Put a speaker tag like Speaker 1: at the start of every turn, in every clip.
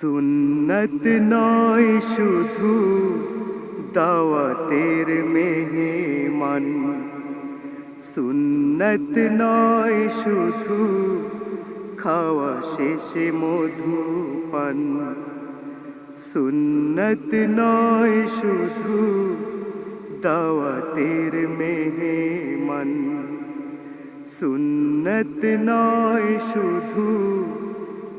Speaker 1: সুন্নত নয়, শুধু দাওয়াতের মেহমান। সুন্নত নয়, শুধু খাওয়া শেষে মধু পান। সুন্নত নয়, শুধু দাওয়াতের মেহমান। সুন্নত নয়, শুধু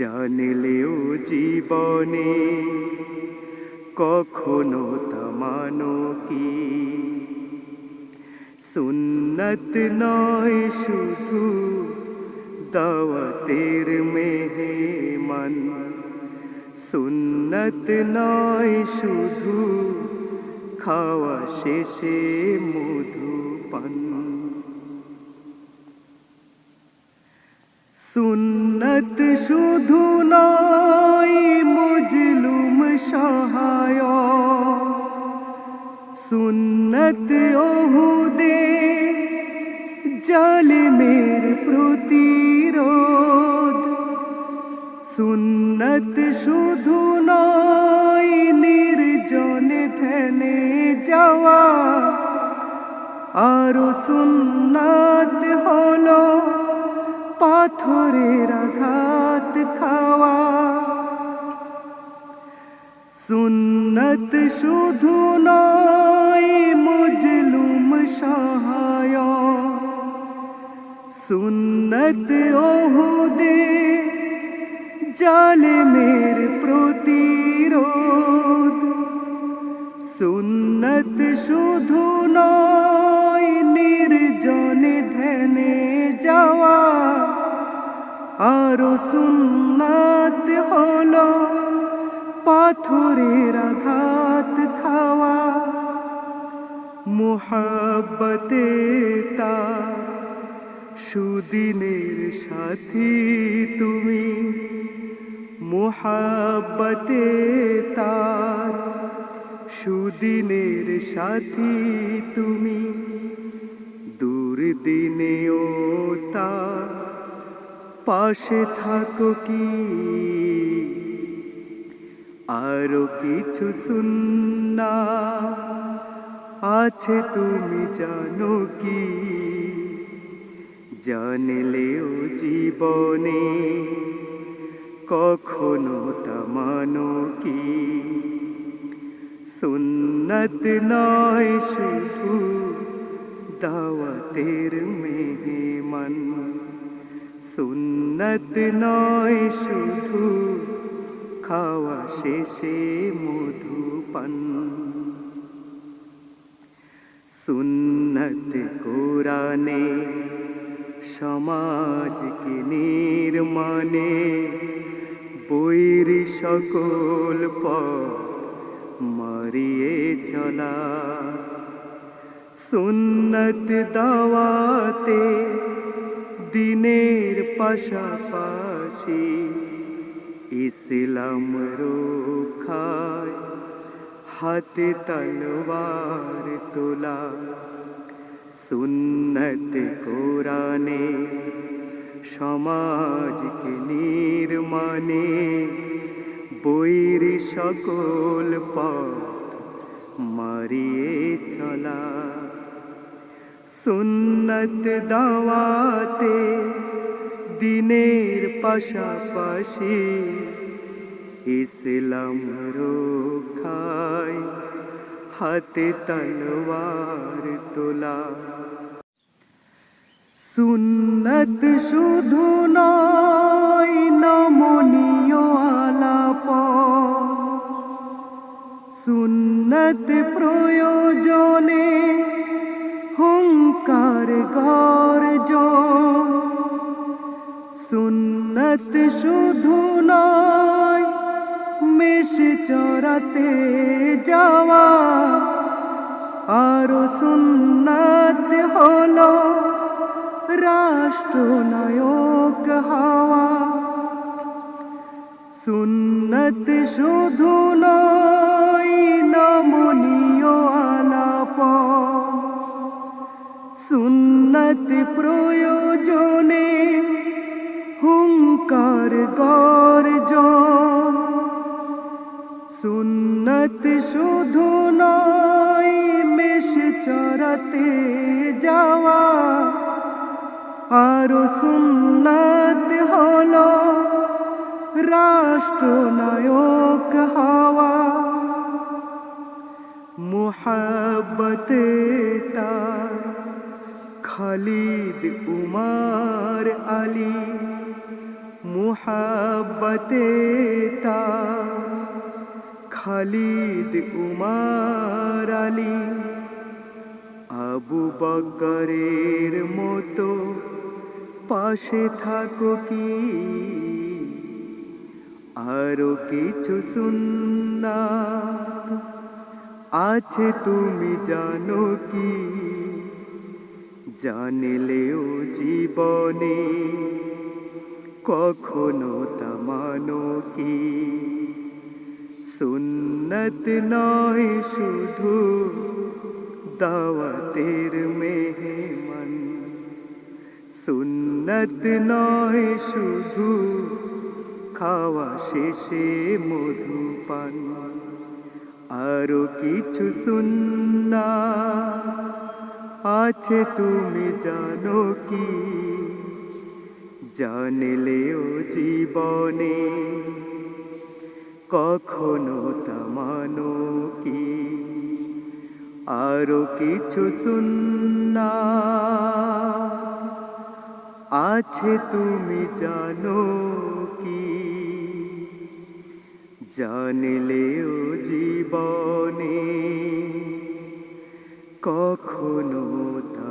Speaker 1: জানলেও জীবনে কখনো তা মানো কি? সুন্নত নয় শুধু দাওয়াতের মেহমান। সুন্নত নয় শুধু খাওয়া শেষে মধু পান। সুন্নত শুধু নয়, মজলুম সহায়। সুন্নত ওহুদে জালিমের প্রতিরোধ। সুন্নত শুধু নয়, নির্জনে ধ্যানে যাওয়া। আরও সুন্নাত হলো পাথরের আঘাত খাওয়া। সুন্নত শুধু নয়, মজলুম সহায়। সুন্নত ওহুদে জালেমের প্রতিরোধ। সুন্নত শুধু নয়, নির্জনে ধ্যানে যাওয়া। আরও সুন্নাত হলো পাথরের আঘাত খাওয়া, মোহাব্বতে তা সুদিনের সাথী তুমি, মোহাব্বতে তার সুদিনের সাথী তুমি, দুর্দিনেও তার পাশে থাকো কি? আরও কিছু সুন্না আছে তুমি জানো কি? জানলেও জীবনে কখনো তা মানো কি? সুন্নত নয় শুধু দাওয়াতের মেহমান। সুন্নত নয়, শুধু খাওয়া শেষে মধু পান। সুন্নত কোরআনে, সমাজকে নির্মাণে, বৈর সকল পথ মারিয়ে চলা। সুন্নত দাওয়াতে দিনের পাশাপাশি ইসলাম রক্ষায় হাতে তলোয়ার তোলা, সুন্নত কোরআনে সমাজকে নির্মাণে বৈর সকল পথ মারিয়ে চলা, সুন্নত দাওয়াতে দিনের পাশাপাশি ইসলাম রক্ষায় হাতে তলোয়ার তোলা। সুন্নত শুধু নয়, নমনীয় আলাপ। সুন্নত প্রয়োজনে হুঙ্কার গর্জ সুন্নত শুধু নয়, মেষ চড়াতে যাওয়া আরও সুন্নাত হলো রাষ্ট্রনায়ক হওয়া। সুন্নত শুধু নয়, নমনীয় আলাপ সুন্নত প্রয়োজনে হুঙ্কার গর্জন। সুন্নত শুধু নয়, মেষ চড়াতে যাওয়া। আরও সুন্নত হলো রাষ্ট্রনায়ক হওয়া। মুহাব্বতে তার খালিদ উমার আলী। মুহাব্বতে তার খালিদ উমার আলী আবু বকরের মতো পাশে থাকো কি? আরও কিছু সুন্না আছে তুমি জানো কি? জানলেও জীবনে কখনো তা মানো কি? সুন্নত নয় শুধু দাওয়াতের মেহমান। সুন্নত নয় শুধু খাওয়া শেষে মধুপান। আরও কিছু সুন্না আছে, তুমি জানো কি? জানলেও জীবনে কখনো তা মানো কি? আরও কিছু সুন্না আছে তুমি জানো কি? জানলেও জীবনে কখনো তা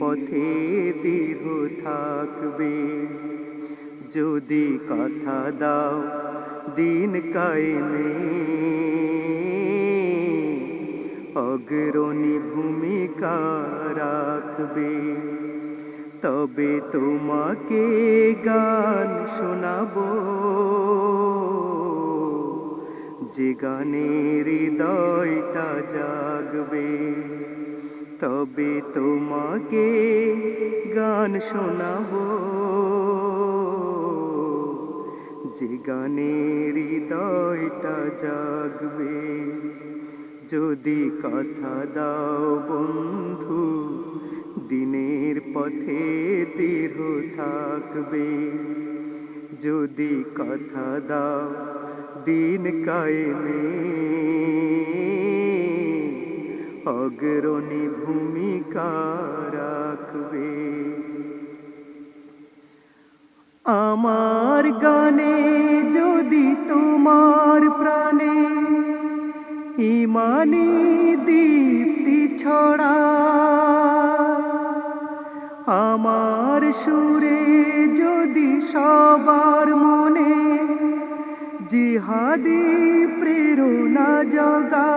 Speaker 1: পথে দৃঢ় থাকবে। যদি কথা দাও, দিন কায়েমে। অগ্রণী ভূমিকা রাখবে। তবে তোমাকে গান শোনাবো। যে গানের হৃদয়টা জাগবে। তবে তোমাকে গান শোনাবো। যে গানের হৃদয়টা জাগবে, যদি কথা দাও বন্ধু, দিনের পথে দৃঢ় থাকবে। যদি কথা দাও দিন কায়েমে অগ্রণী ভূমিকা রাখবে আমার গানে যদি তোমার প্রাণে ইমানি দীপ্তি ছড়া আমার সুরে যদি সবার মনে জিহাদি প্রেরণা জগা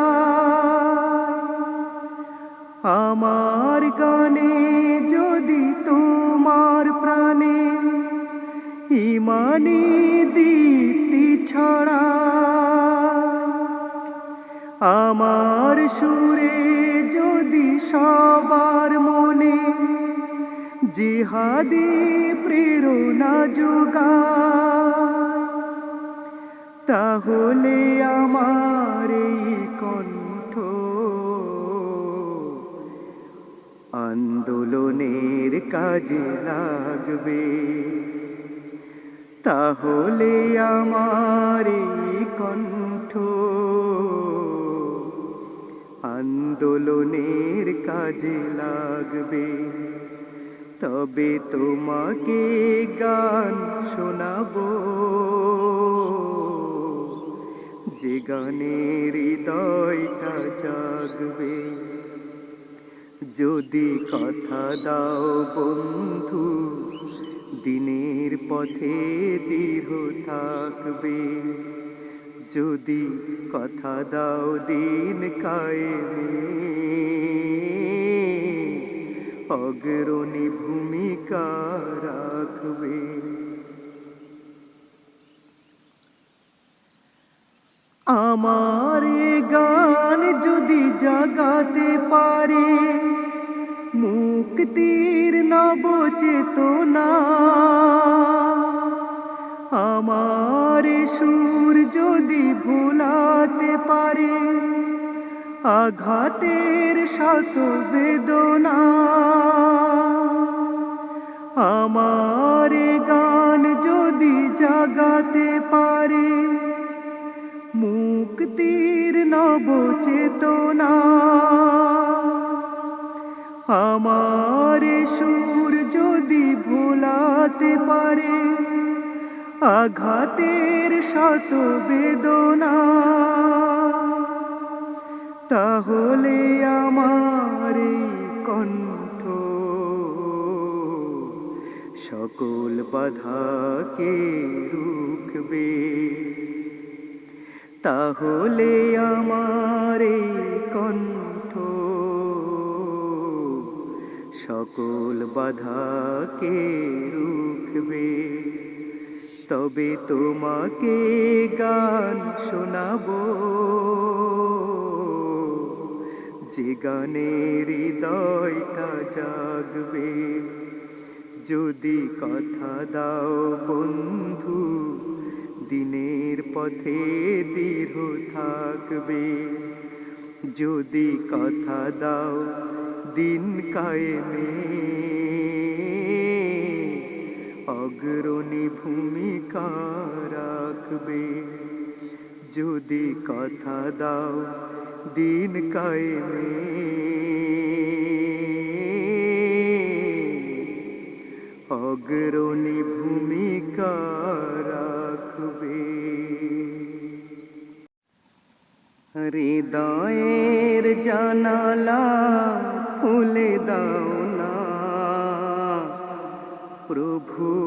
Speaker 1: আমার গানে যদি তোমার প্রাণে ইমানি দীপ্তি ছড়া, আমার সুরে যদি সবার মনে জিহাদি প্রেরণা যোগা তাহলে আমার এই আন্দোলনের কাজে লাগবে। তাহলে আমার কণ্ঠ আন্দোলনের কাজে লাগবে। তবে তোমাকে গান শোনাবো। যে গানের হৃদয়টা জাগবে। যদি কথা দাও বন্ধু, দিনের পথে দৃঢ় থাকবে। যদি কথা দাও দিন কায়েমে, অগ্রণী ভূমিকা রাখবে। আমার গান যদি জাগাতে পারে মুক্তির নব চেতনা আমার সুর যদি ভোলাতে পারে, আঘাতের শত বেদনা। আমার গান যদি জাগাতে পারে, মুক্তির নব চেতনা আমার আঘাতের শত বেদনা তাহলে আমার কণ্ঠ সকল বাধাকে রুখবে। তাহলে আমার কণ্ঠ সকল বাধাকে রুখবে। তবে তোমাকে গান শোনাবো। যে গানের হৃদয়টা জাগবে, যদি কথা দাও বন্ধু, দিনের পথে দৃঢ় থাকবে। যদি কথা দাও দিন কায়েমে অগ্রণী ভূমিকা রাখবে। যদি কথা দাও, দিন কায়েমে। অগ্রণী ভূমিকা রাখবে। হৃদয়ের জানালা খুলে দাও না। প্রভুর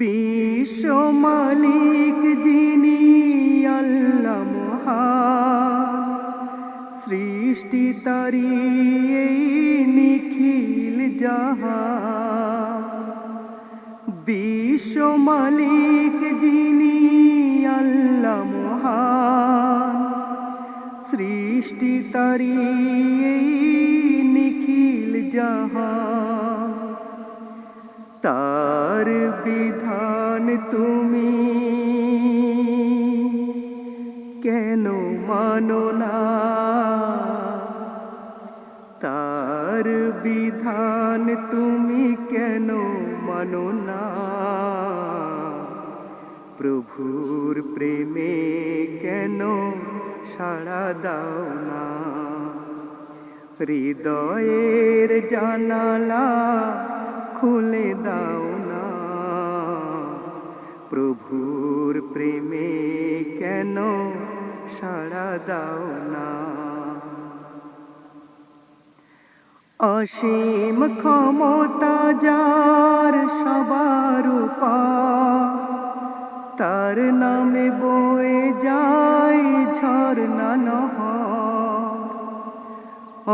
Speaker 1: বিশ্ব মালিক যিনি আল্লাহ মহা সৃষ্টি তারি দাও না হৃদয়ের জানালা খুলে দাও না প্রভুর প্রেমে কেন সাড়া দাও না অসীম ক্ষমতা যার সবার উপর তার নামে বয়ে যায় ঝর্ণা নহ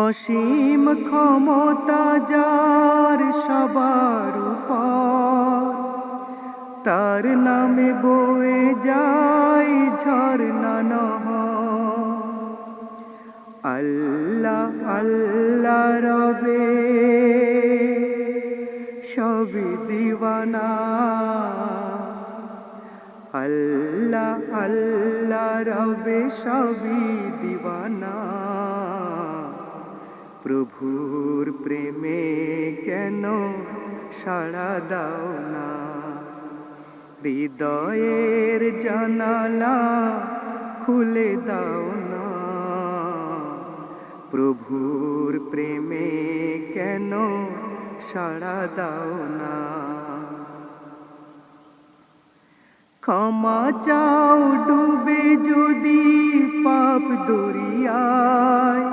Speaker 1: অসীম ক্ষমতা যার সবার উপর। তার নামে বয়ে যায় ঝর্ণা নহ আল্লাহ আল্লাহ রবে, সবই দিওয়ানা। আল্লাহ আল্লাহ রবে সবই দিবানা প্রভুর প্রেমে কেন সাড়া দাও না? হৃদয়ের জানালা খুলে দাও না। প্রভুর প্রেমে কেন সাড়া দাও না? ক্ষমা চাও, ডুবে যদি পাপ দরিয়ায়।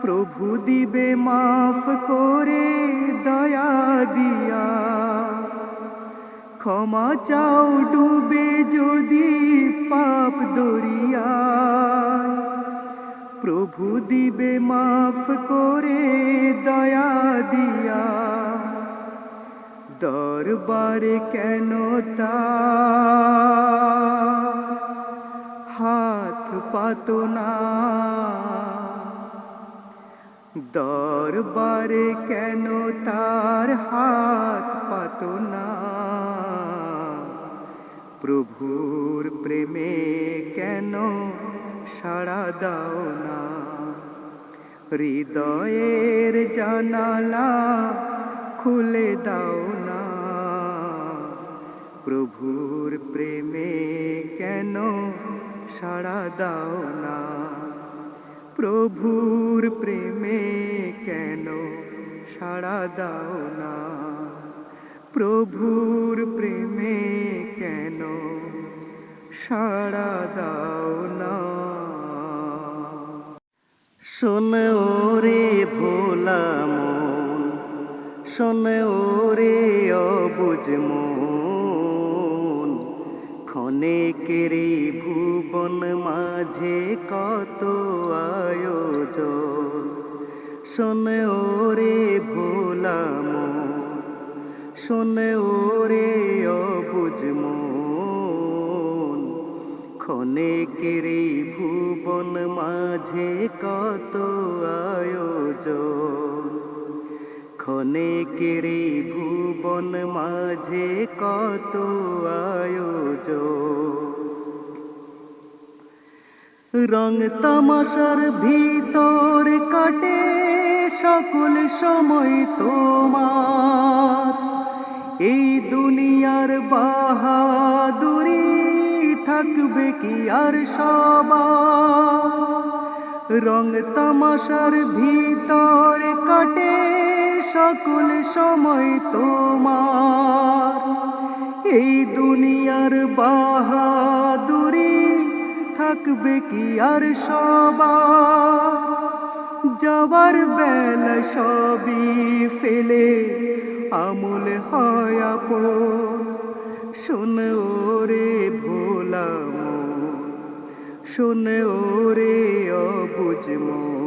Speaker 1: প্রভু দিবে মাফ করে দয়া দিয়া। ক্ষমা চাও, ডুবে যদি পাপ দরিয়ায়। প্রভু দিবে মাফ করে দয়া দিয়া। দরবারে কেন হাত পাতো না। দরবারে কেন তার হাত পাতো না? প্রভুর প্রেমে কেন সাড়া দাও না? হৃদয়ের জানালা খুলে দাও প্রভুর প্রেমে কেন সাড়া দাও না? প্রভুর প্রেমে কেন সাড়া দাও না? প্রভুর প্রেমে কেন সাড়া দাও না? শোন ওরে ভোলা মন, শোন ওরে অবুজ মন। ক্ষণেকেরই ভুবন মাঝে কত আয়োজন। শোন ওরে ভোলা মন, শোন ওরে অবুজ মন। ক্ষণেকেরই ভুবন মাঝে কত আয়োজন। ক্ষণেকেরই ভুবন মাঝে কত আয়োজন। রং তামাশার ভিতর কাটে সকল সময় তোমার। এই দুনিয়ার বাহাদুরি থাকবে কি আর সবার? রং তামাশার ভিতর কাটে সকল সময় তোমার। এই দুনিয়ার বাহাদুরি থাকবে কি আর সবার? যাবার বেলা সবই ফেলে, আমল হয় আপন। শোন ওরে ভোলাম শোন ওরে অবুজ মন।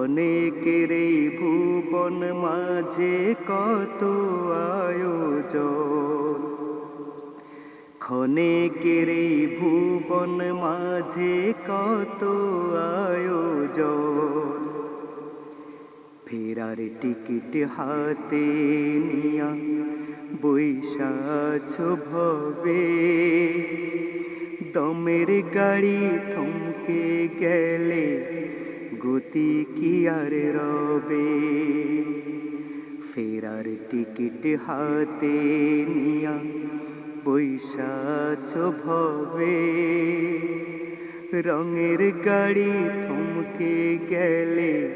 Speaker 1: এই ভুবন মাঝে কত আয়োজন? ক্ষণেকের ভুবন মাঝে কত আয়োজন? ফেরার টিকিট হাতে নিয়া বৈশাছ ভবে। দমের গাড়ি থমকে গেলে গতি কি আর রবে? ফেরার টিকিট হাতে নিয়া বৈশাছ ভবে। রঙের গাড়ি থমকে গেলে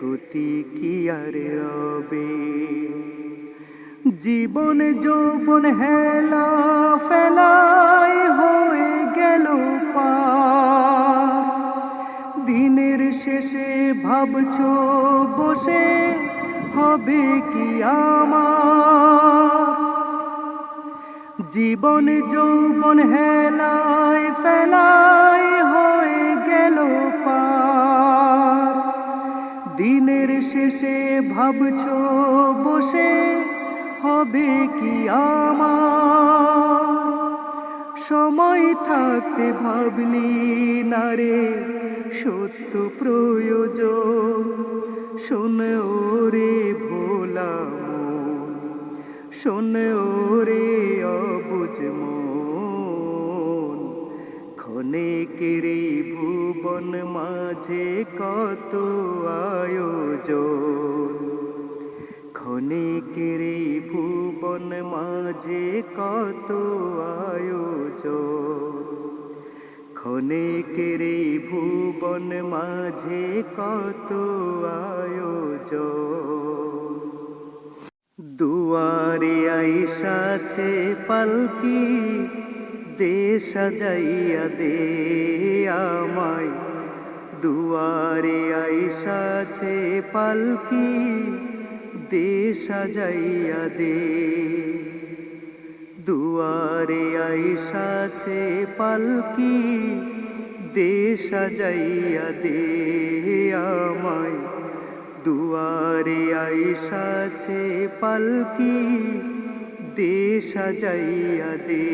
Speaker 1: গতি কি আর রবে? জীবন যৌবন হেলা ফেলাই হয়ে গেল পার শেষে ভাবছ বসে হবে কি আমার? জীবন যৌবন হেলাই ফেলাই হয়ে গেল পার। দিনের শেষে ভাবছ বসে হবে কি আমার? সময় থাকতে ভাবলি না রে সত্য প্রয়োজন। শোনে ওরে ভোলা মন, শোনে ওরে অবুঝ মন। ক্ষণিকের ভুবন মাঝে কত আয়োজন। ক্ষণিকের ভুবন মাঝে কত আয়োজন। ক্ষণিকের ভুবন মাঝে কত আয়োজন। দুয়ারে আইসাছে পালকি, দে সাজাইয়া দে আমায়। দুয়ারে আইসাছে পালকি, দে সাজাইয়া দে। দুয়ারে আইসাছে পালকি দে সাজাইয়া দে আমায়। দুয়ারে আইসাছে পালকি দে সাজাইয়া দে।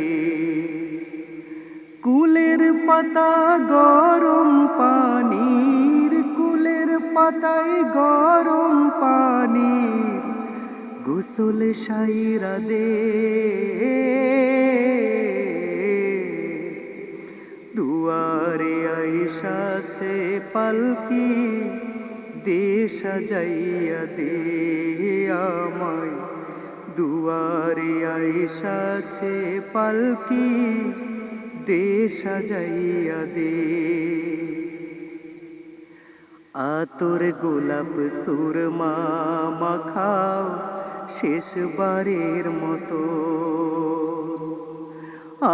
Speaker 1: কুলের পাতা গরম পানির, কুলের পাতায় গরম পানি। গোসল সাইরা দে। দুয়ারে আইসাছে পালকি দে সাজাইয়া দে আমায়। দুয়ারে আইসাছে পালকি দে সাজাইয়া দে। আতর গোলাপ সুরমা মাখাও শেষবারের মতো।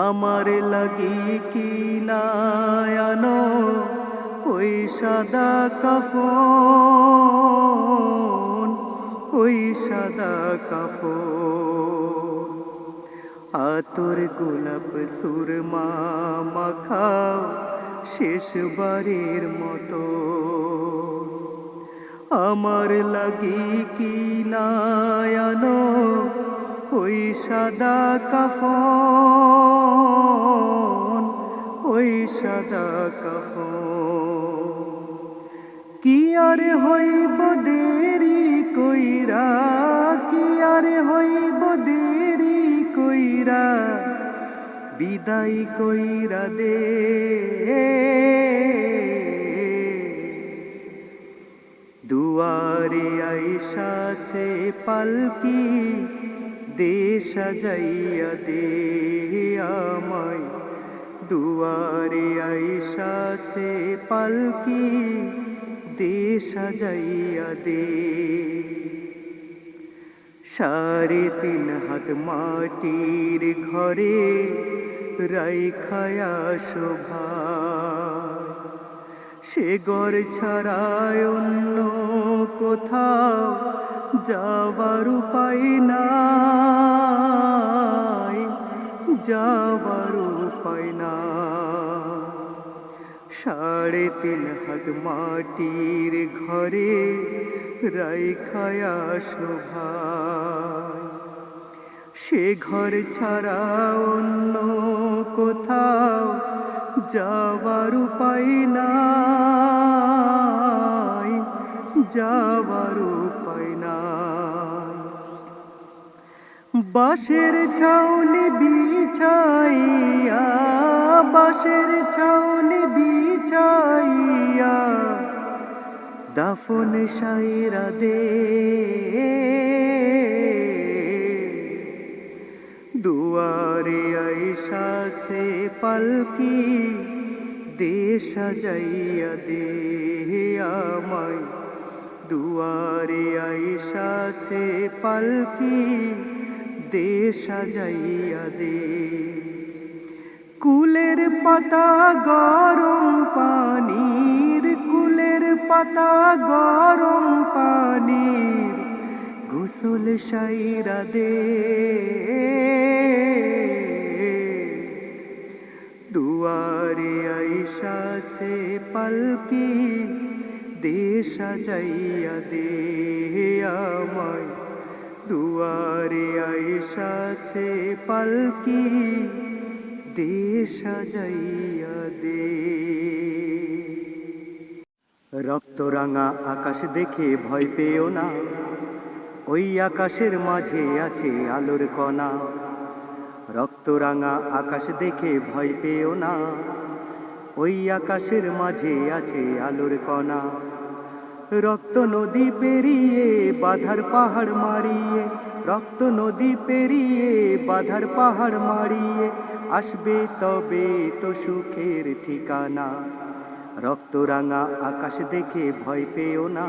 Speaker 1: আমার লাগি কি নায়ানো ওই সাদা কাফন, ওই সাদা কাফন। আতর গোলাপ সুরমা মাখাও শেষবারের মতো। আমার লাগি কি নায়ানো? ওই সাদা কাফন, ওই সাদা কাফন। কি আর হইব দেরি কইরা, কি আর হইব দেরি কইরা, বিদায় কইরা দে। আইসাছে পালকি, দে সাজাইয়া দে আমায়। দুয়ারে আইসাছে পালকি, দে সাজাইয়া দে। সাড়ে তিন হাত মাটির ঘরে রাইখায়া শোভা। সে ঘর ছাড়ায় অন্য কোথাও যাবার উপায় নাই যাবার উপায় না সাড়ে তিন হাত মাটির ঘরে রাইখায়া শোভা সে ঘর ছাড়া অন্য কোথাও যাবার উপায় নাই। যাবার উপায় নাই। বাঁশের ছাউনি বিছাইয়া, বাঁশের ছাউনি বিছাইয়া দাফন সাইরা দে। দুয়ারে আইসাছে পালকি দে সাজাইয়া দে আমায়। দুয়ারে আইসাছে পালকি দে সাজাইয়া দে। কুলের পাতা গরম পানির, কুলের পাতা গরম পানির গোসল সাইরা দে। দুয়ারে আইসাছে পালকি দে সাজাইয়া দে আমায়। দুয়ারে আইসাছে পালকি দে সাজাইয়া দে। রক্তরাঙা আকাশ দেখে ভয় পেও না, ওই আকাশের মাঝে আছে আলোর কণা। রক্তরাঙা আকাশ দেখে ভয় পেও না, ওই আকাশের মাঝে আছে আলোর কণা। রক্ত নদী পেরিয়ে বাধার পাহাড় মারিয়ে, রক্ত নদী পেরিয়ে বাধার পাহাড় মারিয়ে আসবে তবে তো সুখের ঠিকানা। রক্তরাঙা আকাশ দেখে ভয় পেও না,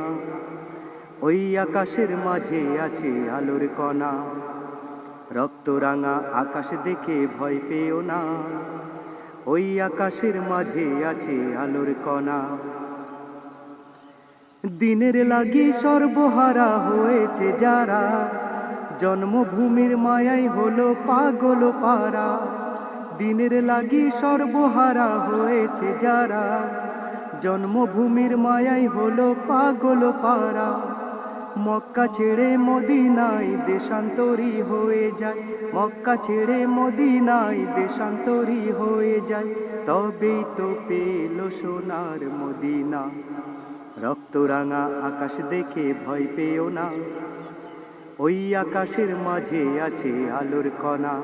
Speaker 1: ওই আকাশের মাঝে আছে আলোর কণা। রক্তরাঙা আকাশ দেখে ভয় পেও না, ওই আকাশের মাঝে আছে আলোর কণা। দিনের লাগি সর্বহারা হয়েছে যারা। জন্মভূমির মায়াই হলো পাগল পারা। দিনের লাগি সর্বহারা হয়েছে যারা। জন্মভূমির মায়াই হলো পাগল পারা। মক্কা ছেড়ে মদিনায় দেশান্তরী হয়ে যায়। মক্কা ছেড়ে মদিনায় দেশান্তরী হয়ে যায়। তবেই তো পেল সোনার মদিনা। রক্তরাঙা আকাশ দেখে ভয় পেও না। ওই আকাশের মাঝে আছে আলোর কণা।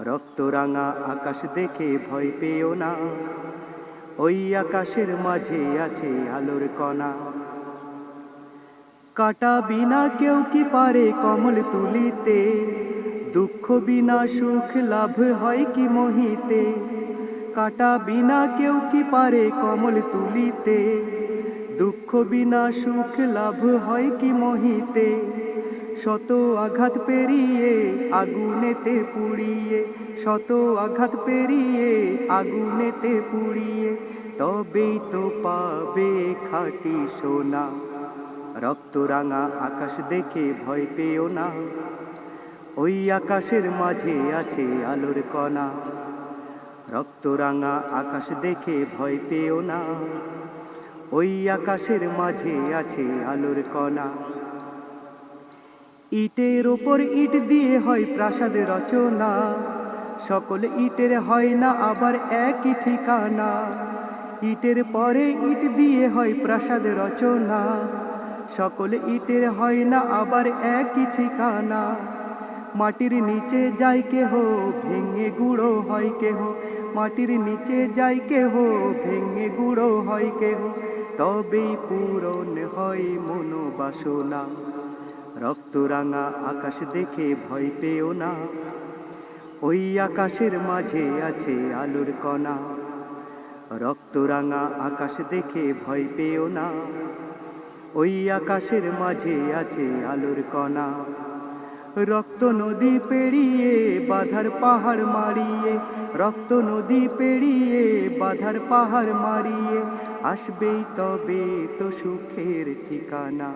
Speaker 1: রক্তরাঙা আকাশ দেখে ভয় পেও না। ওই আকাশের মাঝে আছে আলোর কণা। কাটা বিনা কেউ কি পারে কমল তুলিতে। দুঃখ বিনা সুখ লাভ হয় কি মোহিতে। কাটা বিনা কেউ কি পারে কমল তুলিতে। দুঃখ বিনা সুখ লাভ হয় কি মোহিতে? শত আঘাত পেরিয়ে আগুনেতে পুড়িয়ে, শত আঘাত পেরিয়ে আগুনেতে পুড়িয়ে, তবেই তো পাবে খাটি সোনা। রক্তরাঙা আকাশ দেখে ভয় পেও না। ওই আকাশের মাঝে আছে আলোর কণা। রক্তরাঙা আকাশ দেখে ভয় পেও না। ওই আকাশের মাঝে আছে আলোর কণা। ইটের ওপর ইট দিয়ে হয় প্রাসাদ রচনা। সকল ইটের হয় না, আবার একই ঠিকানা। ইটের পরে ইট দিয়ে হয় প্রাসাদ রচনা। সকল ইটের হয় না, আবার একই ঠিকানা। মাটির নিচে যাই কেহ, ভেঙে গুঁড়ো হয় কেহ। মাটির নিচে যাই কেহ, ভেঙে গুঁড়ো হয় কেহ। তবেই পূরণ হয় মনোবাসনা। রক্তরাঙা আকাশ দেখে ভয় পেও না। ওই আকাশের মাঝে আছে আলোর কণা। রক্তরাঙা আকাশ দেখে ভয় পেও না। ওই আকাশের মাঝে আছে আলোর কণা। রক্ত নদী পেরিয়ে, বাধার পাহাড় মারিয়ে রক্ত নদী পেরিয়ে, বাধার পাহাড় মারিয়ে, আসবেই তবে তো সুখের ঠিকানা।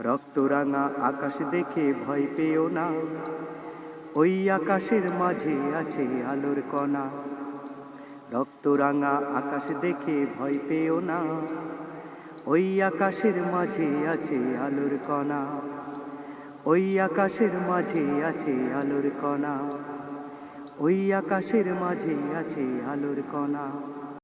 Speaker 1: রক্তরাঙা আকাশ দেখে ভয় পেও না, ওই আকাশের মাঝে আছে আলোর কণা। রক্তরাঙা আকাশ দেখে ভয় পেও না, ওই আকাশের মাঝে আছে আলোর কণা। ওই আকাশের মাঝে আছে আলোর কণা। ওই আকাশের মাঝে আছে আলোর কণা।